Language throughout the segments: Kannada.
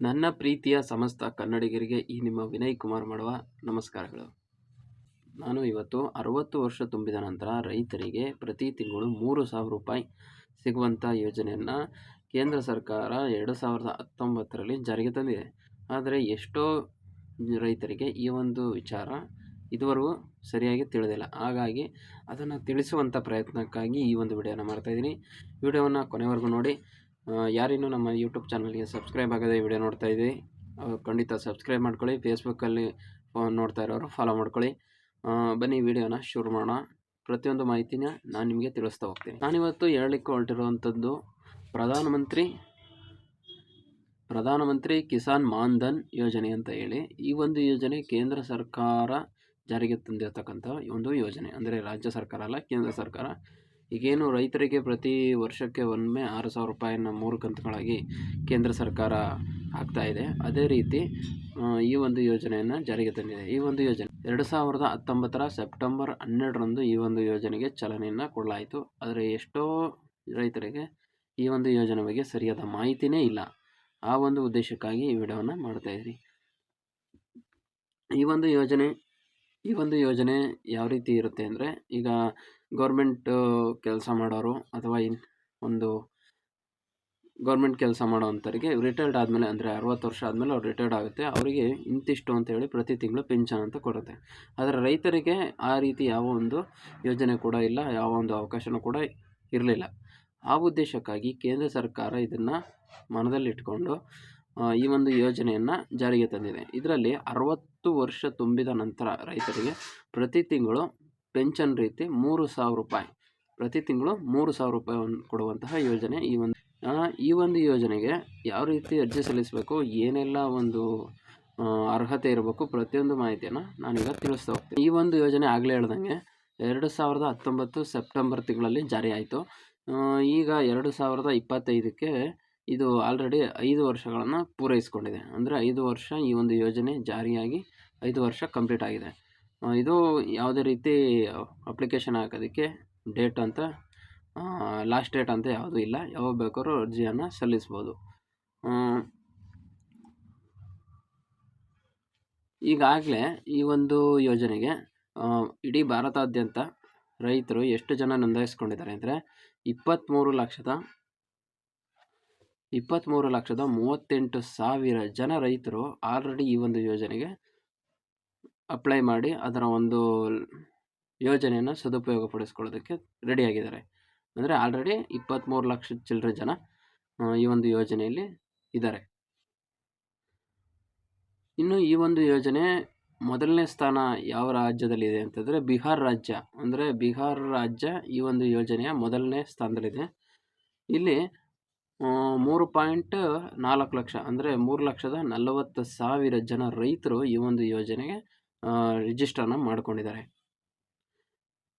ನನ್ನ ಪ್ರೀತಿಯ ಸಮಸ್ತ ಕನ್ನಡಿಗರಿಗೆ ಈ ನಿಮ್ಮ ವಿನಯ್ ಕುಮಾರ್ ಮಾಡುವ ನಮಸ್ಕಾರಗಳು. ನಾನು ಇವತ್ತು ಅರವತ್ತು ವರ್ಷ ತುಂಬಿದ ನಂತರ ರೈತರಿಗೆ ಪ್ರತಿ ತಿಂಗಳು ಮೂರು ಸಾವಿರ ರೂಪಾಯಿ ಸಿಗುವಂಥ ಯೋಜನೆಯನ್ನು ಕೇಂದ್ರ ಸರ್ಕಾರ ಎರಡು ಸಾವಿರದ ಹತ್ತೊಂಬತ್ತರಲ್ಲಿ ಜಾರಿಗೆ ತಂದಿದೆ. ಆದರೆ ಎಷ್ಟೋ ರೈತರಿಗೆ ಈ ಒಂದು ವಿಚಾರ ಇದುವರೆಗೂ ಸರಿಯಾಗಿ ತಿಳಿದಿಲ್ಲ. ಹಾಗಾಗಿ ಅದನ್ನು ತಿಳಿಸುವಂಥ ಪ್ರಯತ್ನಕ್ಕಾಗಿ ಈ ಒಂದು ವಿಡಿಯೋನ ಮಾಡ್ತಾಯಿದ್ದೀನಿ ವಿಡಿಯೋವನ್ನು ಕೊನೆವರೆಗೂ ನೋಡಿ. ಯಾರಿನ್ನೂ ನಮ್ಮ ಯೂಟ್ಯೂಬ್ ಚಾನಲ್ಗೆ ಸಬ್ಸ್ಕ್ರೈಬ್ ಆಗದೆ ವಿಡಿಯೋ ನೋಡ್ತಾ ಇದ್ದೀವಿ ಖಂಡಿತ ಸಬ್ಸ್ಕ್ರೈಬ್ ಮಾಡ್ಕೊಳ್ಳಿ ಫೇಸ್ಬುಕ್ಕಲ್ಲಿ ನೋಡ್ತಾ ಇರೋರು ಫಾಲೋ ಮಾಡ್ಕೊಳ್ಳಿ. ಬನ್ನಿ ವಿಡಿಯೋನ ಶುರು ಮಾಡೋಣ. ಪ್ರತಿಯೊಂದು ಮಾಹಿತಿನ ನಾನು ನಿಮಗೆ ತಿಳಿಸ್ತಾ ಹೋಗ್ತೀನಿ. ನಾನಿವತ್ತು ಹೇಳಲಿಕ್ಕೆ ಹೊರಟಿರುವಂಥದ್ದು ಪ್ರಧಾನಮಂತ್ರಿ ಪ್ರಧಾನಮಂತ್ರಿ ಕಿಸಾನ್ ಮಾನ್ ಧನ್ ಯೋಜನೆ ಅಂತ ಹೇಳಿ, ಈ ಒಂದು ಯೋಜನೆ ಕೇಂದ್ರ ಸರ್ಕಾರ ಜಾರಿಗೆ ತಂದಿರತಕ್ಕಂಥ ಒಂದು ಯೋಜನೆ. ಅಂದರೆ ರಾಜ್ಯ ಸರ್ಕಾರ ಅಲ್ಲ, ಕೇಂದ್ರ ಸರ್ಕಾರ. ಈಗೇನು ರೈತರಿಗೆ ಪ್ರತಿ ವರ್ಷಕ್ಕೆ ಒಮ್ಮೆ ಆರು ಸಾವಿರ ರೂಪಾಯಿನ ಮೂರು ಕಂತುಗಳಾಗಿ ಕೇಂದ್ರ ಸರ್ಕಾರ ಆಗ್ತಾ ಇದೆ. ಅದೇ ರೀತಿ ಈ ಒಂದು ಯೋಜನೆಯನ್ನು ಜಾರಿಗೆ ತಂದಿದೆ. ಈ ಒಂದು ಯೋಜನೆ ಎರಡು ಸಾವಿರದ ಹತ್ತೊಂಬತ್ತರ ಸೆಪ್ಟೆಂಬರ್ ಹನ್ನೆರಡರಂದು ಈ ಒಂದು ಯೋಜನೆಗೆ ಚಲನೆಯನ್ನು ಕೊಡಲಾಯಿತು. ಆದರೆ ಎಷ್ಟೋ ರೈತರಿಗೆ ಈ ಒಂದು ಯೋಜನೆ ಬಗ್ಗೆ ಸರಿಯಾದ ಮಾಹಿತಿನೇ ಇಲ್ಲ. ಆ ಒಂದು ಉದ್ದೇಶಕ್ಕಾಗಿ ಈ ವಿಡಿಯೋವನ್ನು ಮಾಡ್ತಾ ಇದ್ದೀನಿ ಈ ಒಂದು ಯೋಜನೆ, ಈ ಒಂದು ಯೋಜನೆ ಯಾವ ರೀತಿ ಇರುತ್ತೆ ಅಂದರೆ, ಈಗ ಗೌರ್ಮೆಂಟ್ ಕೆಲಸ ಮಾಡೋರು ಅಥವಾ ಇನ್ ಒಂದು ಗೌರ್ಮೆಂಟ್ ಕೆಲಸ ಮಾಡೋವಂಥವ್ರಿಗೆ ರಿಟೈರ್ಡ್ ಆದಮೇಲೆ ಅಂದರೆ ಅರವತ್ತು ವರ್ಷ ಆದಮೇಲೆ ಅವ್ರು ರಿಟೈರ್ಡ್ ಆಗುತ್ತೆ. ಅವರಿಗೆ ಇಂತಿಷ್ಟು ಅಂತೇಳಿ ಪ್ರತಿ ತಿಂಗಳು ಪಿಂಚನ್ ಅಂತ ಕೊಡುತ್ತೆ. ಆದರೆ ರೈತರಿಗೆ ಆ ರೀತಿ ಯಾವ ಒಂದು ಯೋಜನೆ ಕೂಡ ಇಲ್ಲ, ಯಾವ ಒಂದು ಅವಕಾಶನೂ ಕೂಡ ಇರಲಿಲ್ಲ. ಆ ಉದ್ದೇಶಕ್ಕಾಗಿ ಕೇಂದ್ರ ಸರ್ಕಾರ ಇದನ್ನು ಮನದಲ್ಲಿಟ್ಕೊಂಡು ಈ ಒಂದು ಯೋಜನೆಯನ್ನು ಜಾರಿಗೆ ತಂದಿದೆ. ಇದರಲ್ಲಿ ಅರವತ್ತು ವರ್ಷ ತುಂಬಿದ ನಂತರ ರೈತರಿಗೆ ಪ್ರತಿ ತಿಂಗಳು ಪೆನ್ಷನ್ ರೀತಿ ಮೂರು ಸಾವಿರ ರೂಪಾಯಿ. ಪ್ರತಿ ತಿಂಗಳು ಮೂರು ಸಾವಿರ ರೂಪಾಯಿ ಕೊಡುವಂತಹ ಯೋಜನೆ ಈ ಒಂದು ಈ ಒಂದು ಯೋಜನೆಗೆ ಯಾವ ರೀತಿ ಅರ್ಜಿ ಸಲ್ಲಿಸಬೇಕು, ಏನೆಲ್ಲ ಒಂದು ಅರ್ಹತೆ ಇರಬೇಕು ಪ್ರತಿಯೊಂದು ಮಾಹಿತಿಯನ್ನು ನಾನೀಗ ತಿಳಿಸ್ತಾ ಹೋಗ್ತೀನಿ. ಈ ಒಂದು ಯೋಜನೆ ಆಗಲೇ ಹೇಳ್ದಂಗೆ ಎರಡು ಸಾವಿರದ ಹತ್ತೊಂಬತ್ತು ಸೆಪ್ಟೆಂಬರ್ ತಿಂಗಳಲ್ಲಿ ಜಾರಿ ಆಯಿತು. ಈಗ ಎರಡು ಸಾವಿರದ ಇಪ್ಪತ್ತೈದಕ್ಕೆ ಇದು ಆಲ್ರೆಡಿ ಐದು ವರ್ಷಗಳನ್ನು ಪೂರೈಸಿಕೊಂಡಿದೆ. ಅಂದರೆ ಐದು ವರ್ಷ ಈ ಒಂದು ಯೋಜನೆ ಜಾರಿಯಾಗಿ ಐದು ವರ್ಷ ಕಂಪ್ಲೀಟ್ ಆಗಿದೆ. ಇದು ಯಾವುದೇ ರೀತಿ ಅಪ್ಲಿಕೇಶನ್ ಹಾಕೋದಕ್ಕೆ ಡೇಟ್ ಅಂತ ಲಾಸ್ಟ್ ಡೇಟ್ ಅಂತ ಯಾವುದೂ ಇಲ್ಲ. ಯಾವಾಗ ಬೇಕಾದ್ರೂ ಅರ್ಜಿಯನ್ನು ಸಲ್ಲಿಸ್ಬೋದು. ಈಗಾಗಲೇ ಈ ಒಂದು ಯೋಜನೆಗೆ ಇಡೀ ಭಾರತಾದ್ಯಂತ ರೈತರು ಎಷ್ಟು ಜನ ನೋಂದಾಯಿಸ್ಕೊಂಡಿದ್ದಾರೆ ಅಂದರೆ ಇಪ್ಪತ್ತ್ಮೂರು ಲಕ್ಷದ ಇಪ್ಪತ್ತ್ಮೂರು ಲಕ್ಷದ ಮೂವತ್ತೆಂಟು ಸಾವಿರ ಜನ ರೈತರು ಆಲ್ರೆಡಿ ಈ ಒಂದು ಯೋಜನೆಗೆ ಅಪ್ಲೈ ಮಾಡಿ ಅದರ ಒಂದು ಯೋಜನೆಯನ್ನು ಸದುಪಯೋಗಪಡಿಸ್ಕೊಳ್ಳೋದಕ್ಕೆ ರೆಡಿಯಾಗಿದ್ದಾರೆ ಅಂದರೆ ಆಲ್ರೆಡಿ ಇಪ್ಪತ್ತ್ಮೂರು ಲಕ್ಷ ಚಿಲ್ಲರೆ ಜನ ಈ ಒಂದು ಯೋಜನೆಯಲ್ಲಿ ಇದ್ದಾರೆ. ಇನ್ನು ಈ ಒಂದು ಯೋಜನೆ ಮೊದಲನೇ ಸ್ಥಾನ ಯಾವ ರಾಜ್ಯದಲ್ಲಿದೆ ಅಂತಂದರೆ ಬಿಹಾರ್ ರಾಜ್ಯ. ಅಂದರೆ ಬಿಹಾರ್ ರಾಜ್ಯ ಈ ಒಂದು ಯೋಜನೆಯ ಮೊದಲನೇ ಸ್ಥಾನದಲ್ಲಿದೆ. ಇಲ್ಲಿ ಮೂರು ಪಾಯಿಂಟ್ ನಾಲ್ಕು ಲಕ್ಷ, ಅಂದರೆ ಮೂರು ಲಕ್ಷದ ನಲವತ್ತು ಸಾವಿರ ಜನ ರೈತರು ಈ ಒಂದು ಯೋಜನೆಗೆ ರಿಜಿಸ್ಟರ್ನ ಮಾಡ್ಕೊಂಡಿದ್ದಾರೆ.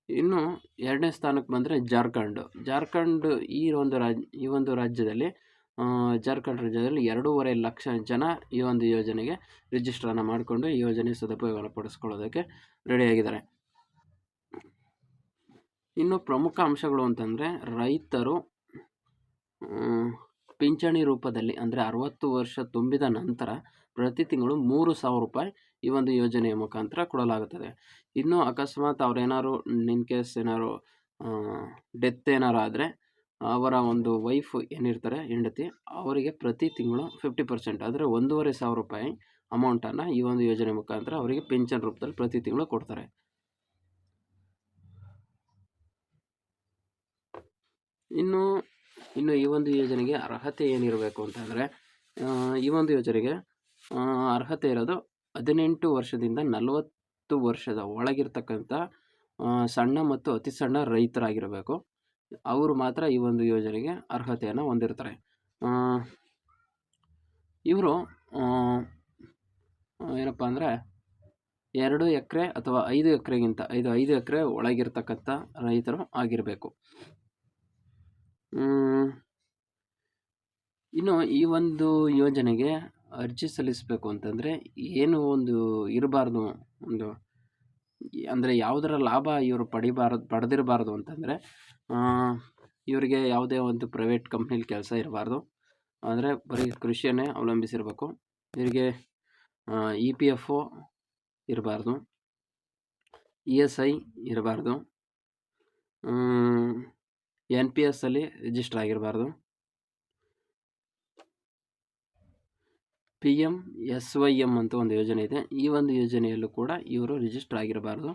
ಇನ್ನು ಎರಡನೇ ಸ್ಥಾನಕ್ಕೆ ಬಂದರೆ ಜಾರ್ಖಂಡ್. ಜಾರ್ಖಂಡ್ ಈ ಒಂದು ರಾಜ್, ಈ ಒಂದು ರಾಜ್ಯದಲ್ಲಿ ಜಾರ್ಖಂಡ್ ರಾಜ್ಯದಲ್ಲಿ ಎರಡೂವರೆ ಲಕ್ಷ ಜನ ಈ ಒಂದು ಯೋಜನೆಗೆ ರಿಜಿಸ್ಟರನ್ನು ಮಾಡಿಕೊಂಡು ಈ ಯೋಜನೆ ಸದುಪಯೋಗ ಪಡಿಸ್ಕೊಳ್ಳೋದಕ್ಕೆ ರೆಡಿಯಾಗಿದ್ದಾರೆ ಇನ್ನು ಪ್ರಮುಖ ಅಂಶಗಳು ಅಂತಂದರೆ, ರೈತರು ಪಿಂಚಣಿ ರೂಪದಲ್ಲಿ ಅಂದರೆ ಅರವತ್ತು ವರ್ಷ ತುಂಬಿದ ನಂತರ ಪ್ರತಿ ತಿಂಗಳು ಮೂರು ಸಾವಿರ ರೂಪಾಯಿ ಈ ಒಂದು ಯೋಜನೆಯ ಮುಖಾಂತರ ಕೊಡಲಾಗುತ್ತದೆ. ಇನ್ನು ಅಕಸ್ಮಾತ್ ಅವ್ರೇನಾದ್ರು ನಿನ್ ಕೇಸ್ ಏನಾದ್ರು ಡೆತ್ ಏನಾರು ಆದರೆ ಅವರ ಒಂದು ವೈಫ್ ಏನಿರ್ತಾರೆ, ಹೆಂಡತಿ, ಅವರಿಗೆ ಪ್ರತಿ ತಿಂಗಳು ಫಿಫ್ಟಿ ಪರ್ಸೆಂಟ್ ಅಂದರೆ ಒಂದೂವರೆ ಸಾವಿರ ರೂಪಾಯಿ ಅಮೌಂಟನ್ನು ಈ ಒಂದು ಯೋಜನೆ ಮುಖಾಂತರ ಅವರಿಗೆ ಪೆನ್ಷನ್ ರೂಪದಲ್ಲಿ ಪ್ರತಿ ತಿಂಗಳು ಕೊಡ್ತಾರೆ. ಇನ್ನು ಇನ್ನು ಈ ಒಂದು ಯೋಜನೆಗೆ ಅರ್ಹತೆ ಏನಿರಬೇಕು ಅಂತಂದರೆ ಈ ಒಂದು ಯೋಜನೆಗೆ ಅರ್ಹತೆ ಇರೋದು ಹದಿನೆಂಟು ವರ್ಷದಿಂದ ನಲವತ್ತು ವರ್ಷದ ಒಳಗಿರ್ತಕ್ಕಂಥ ಸಣ್ಣ ಮತ್ತು ಅತಿ ಸಣ್ಣ ರೈತರಾಗಿರಬೇಕು. ಅವರು ಮಾತ್ರ ಈ ಒಂದು ಯೋಜನೆಗೆ ಅರ್ಹತೆಯನ್ನು ಹೊಂದಿರ್ತಾರೆ. ಇವರು ಏನಪ್ಪ ಅಂದರೆ ಎರಡು ಎಕರೆ ಅಥವಾ ಐದು ಎಕರೆಗಿಂತ, ಐದು ಐದು ಎಕರೆ ಒಳಗಿರ್ತಕ್ಕಂಥ ರೈತರು ಆಗಿರಬೇಕು. ಇನ್ನು ಈ ಒಂದು ಯೋಜನೆಗೆ ಅರ್ಜಿ ಸಲ್ಲಿಸಬೇಕು ಅಂತಂದರೆ ಏನು ಒಂದು ಇರಬಾರ್ದು ಒಂದು ಅಂದರೆ ಯಾವುದರ ಲಾಭ ಇವರು ಪಡಿಬಾರದು ಪಡೆದಿರಬಾರ್ದು ಅಂತಂದರೆ ಇವರಿಗೆ ಯಾವುದೇ ಒಂದು ಪ್ರೈವೇಟ್ ಕಂಪ್ನಿಲಿ ಕೆಲಸ ಇರಬಾರ್ದು. ಅಂದರೆ ಬರೀ ಕೃಷಿಯನ್ನೇ ಅವಲಂಬಿಸಿರಬೇಕು. ಇವರಿಗೆ ಇ ಪಿ ಎಫ್ ಒ ಇರಬಾರ್ದು. ಇ ಎಸ್ ಐ ಇರಬಾರ್ದು. ಎನ್ ಪಿ ಎಸ್ಸಲ್ಲಿ register ಆಗಿರಬಾರ್ದು. P M S Y M ಅಂತ ಒಂದು ಯೋಜನೆ ಇದೆ. ಈ ಒಂದು ಯೋಜನೆಯಲ್ಲೂ ಕೂಡ ಇವರು ರಿಜಿಸ್ಟರ್ ಆಗಿರಬಾರ್ದು.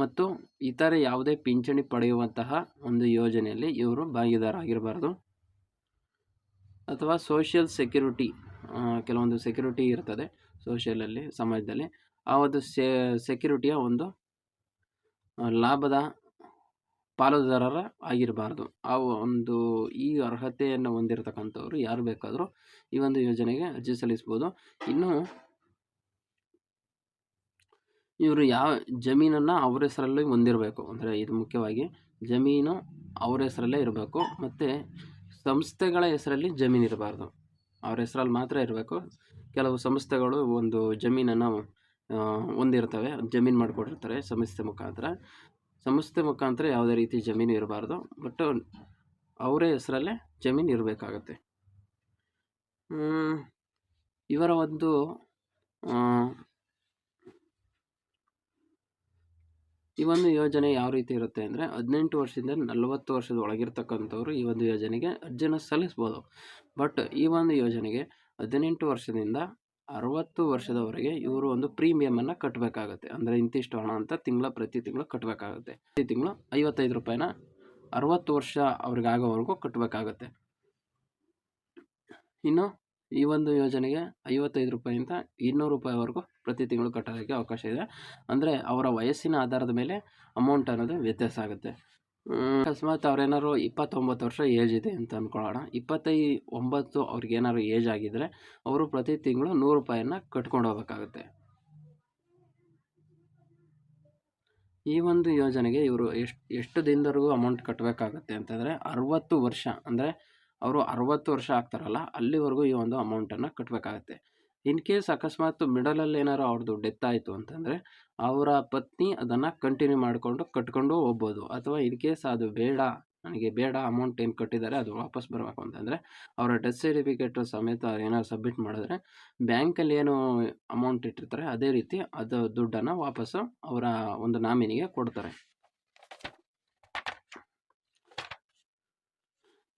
ಮತ್ತು ಇತರೆ ಯಾವುದೇ ಪಿಂಚಣಿ ಪಡೆಯುವಂತಹ ಒಂದು ಯೋಜನೆಯಲ್ಲಿ ಇವರು ಭಾಗಿದಾರಾಗಿರಬಾರ್ದು ಅಥವಾ ಸೋಷಿಯಲ್ ಸೆಕ್ಯೂರಿಟಿ ಕೆಲವೊಂದು ಸೆಕ್ಯೂರಿಟಿ ಇರ್ತದೆ ಸೋಷಿಯಲಲ್ಲಿ ಸಮಾಜದಲ್ಲಿ. ಆ ಒಂದು ಸೆಕ್ಯೂರಿಟಿಯ ಒಂದು ಲಾಭದ ಪಾಲುದಾರರ ಆಗಿರಬಾರ್ದು. ಆ ಒಂದು ಈ ಅರ್ಹತೆಯನ್ನು ಹೊಂದಿರತಕ್ಕಂಥವ್ರು ಯಾರು ಬೇಕಾದರೂ ಈ ಒಂದು ಯೋಜನೆಗೆ ಅರ್ಜಿ ಸಲ್ಲಿಸ್ಬೋದು. ಇನ್ನು ಇವರು ಯಾವ ಜಮೀನನ್ನು ಅವ್ರ ಹೆಸರಲ್ಲಿ ಹೊಂದಿರಬೇಕು. ಅಂದರೆ ಇದು ಮುಖ್ಯವಾಗಿ ಜಮೀನು ಅವ್ರ ಹೆಸರಲ್ಲೇ ಇರಬೇಕು. ಮತ್ತು ಸಂಸ್ಥೆಗಳ ಹೆಸರಲ್ಲಿ ಜಮೀನು ಇರಬಾರ್ದು. ಅವ್ರ ಹೆಸರಲ್ಲಿ ಮಾತ್ರ ಇರಬೇಕು. ಕೆಲವು ಸಂಸ್ಥೆಗಳು ಒಂದು ಜಮೀನನ್ನು ಹೊಂದಿರ್ತವೆ. ಜಮೀನು ಮಾಡಿಕೊಟ್ಟಿರ್ತಾರೆ. ಸಂಸ್ಥೆ ಮುಖಾಂತರ. ಸಂಸ್ಥೆ ಮುಖಾಂತರ ಯಾವುದೇ ರೀತಿ ಜಮೀನು ಇರಬಾರ್ದು. ಬಟ್ ಅವರೇ ಹೆಸರಲ್ಲೇ ಜಮೀನು ಇರಬೇಕಾಗತ್ತೆ. ಇವರ ಒಂದು ಈ ಒಂದು ಯೋಜನೆ ಯಾವ ರೀತಿ ಇರುತ್ತೆ ಅಂದರೆ ಹದಿನೆಂಟು ವರ್ಷದಿಂದ ನಲವತ್ತು ವರ್ಷದ ಒಳಗಿರ್ತಕ್ಕಂಥವ್ರು ಈ ಒಂದು ಯೋಜನೆಗೆ ಅರ್ಜಿಯನ್ನು ಸಲ್ಲಿಸ್ಬೋದು. ಬಟ್ ಈ ಒಂದು ಯೋಜನೆಗೆ ಹದಿನೆಂಟು ವರ್ಷದಿಂದ ಅರವತ್ತು ವರ್ಷದವರೆಗೆ ಇವರು ಒಂದು ಪ್ರೀಮಿಯಮನ್ನು ಕಟ್ಟಬೇಕಾಗುತ್ತೆ ಅಂದರೆ ಇಂತಿಷ್ಟು ಹಣ ಅಂತ ತಿಂಗಳ ಪ್ರತಿ ತಿಂಗಳು ಕಟ್ಟಬೇಕಾಗುತ್ತೆ ಪ್ರತಿ ತಿಂಗಳು ಐವತ್ತೈದು ರೂಪಾಯಿನ ಅರವತ್ತು ವರ್ಷ ಅವ್ರಿಗೆ ಆಗೋವರೆಗೂ ಕಟ್ಟಬೇಕಾಗತ್ತೆ ಇನ್ನು ಈ ಒಂದು ಯೋಜನೆಗೆ ಐವತ್ತೈದು ರೂಪಾಯಿಂದ ಇನ್ನೂರು ರೂಪಾಯಿವರೆಗೂ ಪ್ರತಿ ತಿಂಗಳು ಕಟ್ಟೋದಕ್ಕೆ ಅವಕಾಶ ಇದೆ. ಅಂದರೆ ಅವರ ವಯಸ್ಸಿನ ಆಧಾರದ ಮೇಲೆ ಅಮೌಂಟ್ ಅನ್ನೋದು ವ್ಯತ್ಯಾಸ ಆಗುತ್ತೆ. ಅಕಸ್ಮಾತ್ ಅವ್ರೇನಾದ್ರು ಇಪ್ಪತ್ತೊಂಬತ್ತು ವರ್ಷ ಏಜ್ ಇದೆ ಅಂತ ಅಂದ್ಕೊಳ್ಳೋಣ ಇಪ್ಪತ್ತೈ ಒಂಬತ್ತು ಅವ್ರಿಗೇನಾದ್ರು ಏಜ್ ಆಗಿದ್ದರೆ ಅವರು ಪ್ರತಿ ತಿಂಗಳು ನೂರು ರೂಪಾಯಿಯನ್ನು ಕಟ್ಕೊಂಡು ಹೋಗಬೇಕಾಗುತ್ತೆ. ಈ ಒಂದು ಯೋಜನೆಗೆ ಇವರು ಎಷ್ಟು ಎಷ್ಟು ದಿನದವರೆಗೂ ಅಮೌಂಟ್ ಕಟ್ಟಬೇಕಾಗತ್ತೆ ಅಂತಂದರೆ ಅರುವತ್ತು ವರ್ಷ, ಅಂದರೆ ಅವರು ಅರವತ್ತು ವರ್ಷ ಆಗ್ತಾರಲ್ಲ, ಅಲ್ಲಿವರೆಗೂ ಈ ಒಂದು ಅಮೌಂಟನ್ನು ಕಟ್ಟಬೇಕಾಗತ್ತೆ ಇನ್ ಕೇಸ್ ಅಕಸ್ಮಾತ್ ಮಿಡಲಲ್ಲಿ ಏನಾರು ಅವ್ರದ್ದು ಡೆತ್ ಆಯಿತು ಅಂತಂದರೆ, ಅವರ ಪತ್ನಿ ಅದನ್ನು ಕಂಟಿನ್ಯೂ ಮಾಡಿಕೊಂಡು ಕಟ್ಕೊಂಡು ಹೋಗ್ಬೋದು. ಅಥವಾ ಇನ್ ಕೇಸ್ ಅದು ಬೇಡ, ನನಗೆ ಬೇಡ ಅಮೌಂಟ್ ಏನು ಕಟ್ಟಿದ್ದಾರೆ ಅದು ವಾಪಸ್ ಬರಬೇಕು ಅಂತಂದರೆ, ಅವರ ಡೆತ್ ಸರ್ಟಿಫಿಕೇಟ್ ಸಮೇತ ಏನಾದ್ರು ಸಬ್ಮಿಟ್ ಮಾಡಿದ್ರೆ, ಬ್ಯಾಂಕಲ್ಲಿ ಏನು ಅಮೌಂಟ್ ಇಟ್ಟಿರ್ತಾರೆ, ಅದೇ ರೀತಿ ಅದು ದುಡ್ಡನ್ನು ವಾಪಸ್ಸು ಅವರ ಒಂದು ನಾಮಿನಿಗೆ ಕೊಡ್ತಾರೆ.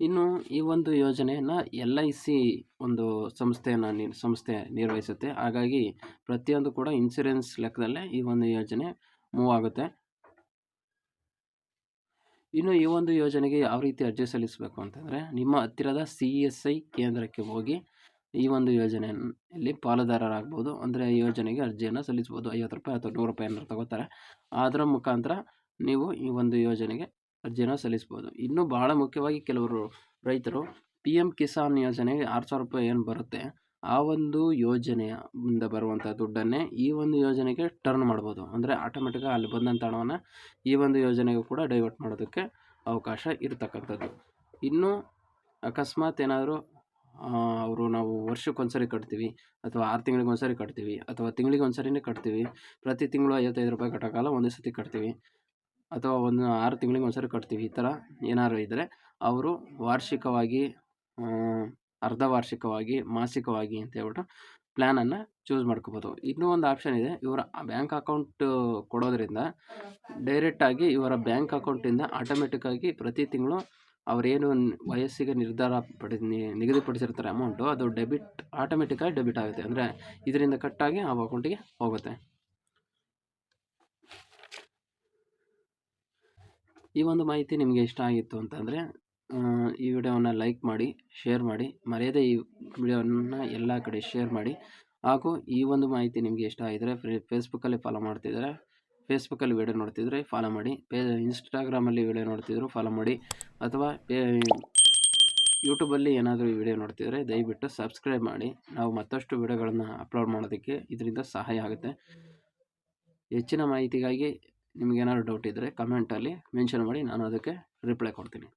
ಇನ್ನು ಈ ಒಂದು ಯೋಜನೆಯನ್ನು ಎಲ್ ಐ ಸಿ ಒಂದು ಸಂಸ್ಥೆಯನ್ನು ನಿ, ಸಂಸ್ಥೆ ನಿರ್ವಹಿಸುತ್ತೆ. ಹಾಗಾಗಿ ಪ್ರತಿಯೊಂದು ಕೂಡ ಇನ್ಸೂರೆನ್ಸ್ ಲೆಕ್ಕದಲ್ಲೇ ಈ ಒಂದು ಯೋಜನೆ ಮೂವ್ ಆಗುತ್ತೆ. ಇನ್ನು ಈ ಒಂದು ಯೋಜನೆಗೆ ಯಾವ ರೀತಿ ಅರ್ಜಿ ಸಲ್ಲಿಸಬೇಕು ಅಂತಂದರೆ ನಿಮ್ಮ ಹತ್ತಿರದ ಸಿ ಎಸ್ ಐ ಕೇಂದ್ರಕ್ಕೆ ಹೋಗಿ ಈ ಒಂದು ಯೋಜನೆಯಲ್ಲಿ ಪಾಲುದಾರರಾಗ್ಬೋದು. ಅಂದರೆ ಯೋಜನೆಗೆ ಅರ್ಜಿಯನ್ನು ಸಲ್ಲಿಸ್ಬೋದು ಐವತ್ತು ರೂಪಾಯಿ ಅಥವಾ ನೂರು ರೂಪಾಯಿ ಏನಾರು ತಗೋತಾರೆ. ಅದರ ಮುಖಾಂತರ ನೀವು ಈ ಒಂದು ಯೋಜನೆಗೆ ಅರ್ಜಿಯನ್ನು ಸಲ್ಲಿಸ್ಬೋದು ಇನ್ನು ಬಹಳ ಮುಖ್ಯವಾಗಿ ಕೆಲವರು ರೈತರು ಪಿ ಎಂ ಕಿಸಾನ್ ಯೋಜನೆಗೆ ಆರು ಸಾವಿರ ರೂಪಾಯಿ ಏನು ಬರುತ್ತೆ? ಆ ಒಂದು ಯೋಜನೆಯ ಮುಂದೆ ಬರುವಂಥ ದುಡ್ಡನ್ನೇ ಈ ಒಂದು ಯೋಜನೆಗೆ ಟರ್ನ್ ಮಾಡ್ಬೋದು. ಅಂದರೆ ಆಟೋಮೆಟಿಕಾಗಿ ಅಲ್ಲಿ ಬಂದಂಥ ಹಣವನ್ನು ಈ ಒಂದು ಯೋಜನೆಗೂ ಕೂಡ ಡೈವರ್ಟ್ ಮಾಡೋದಕ್ಕೆ ಅವಕಾಶ ಇರತಕ್ಕಂಥದ್ದು. ಇನ್ನು ಅಕಸ್ಮಾತ್ ಏನಾದರೂ ಅವರು ನಾವು ವರ್ಷಕ್ಕೊಂದ್ಸರಿ ಕಟ್ತೀವಿ, ಅಥವಾ ಆರು ತಿಂಗಳಿಗೆ ಒಂದ್ಸರಿ ಕಟ್ತೀವಿ, ಅಥವಾ ತಿಂಗಳಿಗೆ ಒಂದ್ಸರಿನೇ ಕಟ್ತೀವಿ, ಪ್ರತಿ ತಿಂಗಳು ಐವತ್ತೈದು ರೂಪಾಯಿ ಕಟ್ಟೋಕ್ಕಲ್ಲ ಒಂದೇ ಸತಿ ಕಟ್ತೀವಿ ಅಥವಾ ಒಂದು ಆರು ತಿಂಗಳಿಗೆ ಒಂದ್ಸರಿ ಕಟ್ತೀವಿ, ಈ ಥರ ಏನಾದ್ರು ಇದ್ದರೆ ಅವರು ವಾರ್ಷಿಕವಾಗಿ ಅರ್ಧ ವಾರ್ಷಿಕವಾಗಿ ಮಾಸಿಕವಾಗಿ ಅಂತ ಹೇಳ್ಬಿಟ್ಟು ಪ್ಲ್ಯಾನನ್ನು ಚೂಸ್ ಮಾಡ್ಕೋಬೋದು. ಇನ್ನೂ ಒಂದು ಆಪ್ಷನ್ ಇದೆ, ಇವರ ಬ್ಯಾಂಕ್ ಅಕೌಂಟ್ ಕೊಡೋದ್ರಿಂದ ಡೈರೆಕ್ಟಾಗಿ ಇವರ ಬ್ಯಾಂಕ್ ಅಕೌಂಟಿಂದ ಆಟೋಮೆಟಿಕ್ಕಾಗಿ ಪ್ರತಿ ತಿಂಗಳು ಅವರೇನು ವಯಸ್ಸಿಗೆ ನಿರ್ಧಾರ ಪಡಿ ನಿಗದಿಪಡಿಸಿರ್ತಾರೆ ಅಮೌಂಟು ಅದು ಡೆಬಿಟ್ ಆಟೋಮೆಟಿಕ್ಕಾಗಿ ಡೆಬಿಟ್ ಆಗುತ್ತೆ. ಅಂದರೆ ಇದರಿಂದ ಕಟ್ಟಾಗಿ ಆ ಅಕೌಂಟಿಗೆ ಹೋಗುತ್ತೆ. ಈ ಒಂದು ಮಾಹಿತಿ ನಿಮಗೆ ಇಷ್ಟ ಆಗಿತ್ತು ಅಂತಂದರೆ ಈ ವಿಡಿಯೋವನ್ನು ಲೈಕ್ ಮಾಡಿ, ಶೇರ್ ಮಾಡಿ, ಮರೆಯದೇ ಈ ವಿಡಿಯೋವನ್ನು ಎಲ್ಲ ಕಡೆ ಶೇರ್ ಮಾಡಿ. ಹಾಗೂ ಈ ಒಂದು ಮಾಹಿತಿ ನಿಮಗೆ ಇಷ್ಟ ಆಗಿದರೆ ಫೇಸ್ಬುಕ್ಕಲ್ಲಿ ಫಾಲೋ ಮಾಡ್ತಿದ್ದಾರೆ ಫೇಸ್ಬುಕ್ಕಲ್ಲಿ ವಿಡಿಯೋ ನೋಡ್ತಿದ್ರೆ ಫಾಲೋ ಮಾಡಿ, ಪೇ ಇನ್ಸ್ಟಾಗ್ರಾಮಲ್ಲಿ ವಿಡಿಯೋ ನೋಡ್ತಿದ್ರು ಫಾಲೋ ಮಾಡಿ, ಅಥವಾ ಯೂಟ್ಯೂಬಲ್ಲಿ ಏನಾದರೂ ವಿಡಿಯೋ ನೋಡ್ತಿದ್ರೆ ದಯವಿಟ್ಟು ಸಬ್ಸ್ಕ್ರೈಬ್ ಮಾಡಿ. ನಾವು ಮತ್ತಷ್ಟು ವಿಡಿಯೋಗಳನ್ನು ಅಪ್ಲೋಡ್ ಮಾಡೋದಕ್ಕೆ ಇದರಿಂದ ಸಹಾಯ ಆಗುತ್ತೆ. ಹೆಚ್ಚಿನ ಮಾಹಿತಿಗಾಗಿ ನಿಮಗೇನಾದ್ರು ಡೌಟ್ ಇದ್ದರೆ ಕಮೆಂಟಲ್ಲಿ ಮೆನ್ಷನ್ ಮಾಡಿ ನಾನು ಅದಕ್ಕೆ ರಿಪ್ಲೈ ಕೊಡ್ತೀನಿ.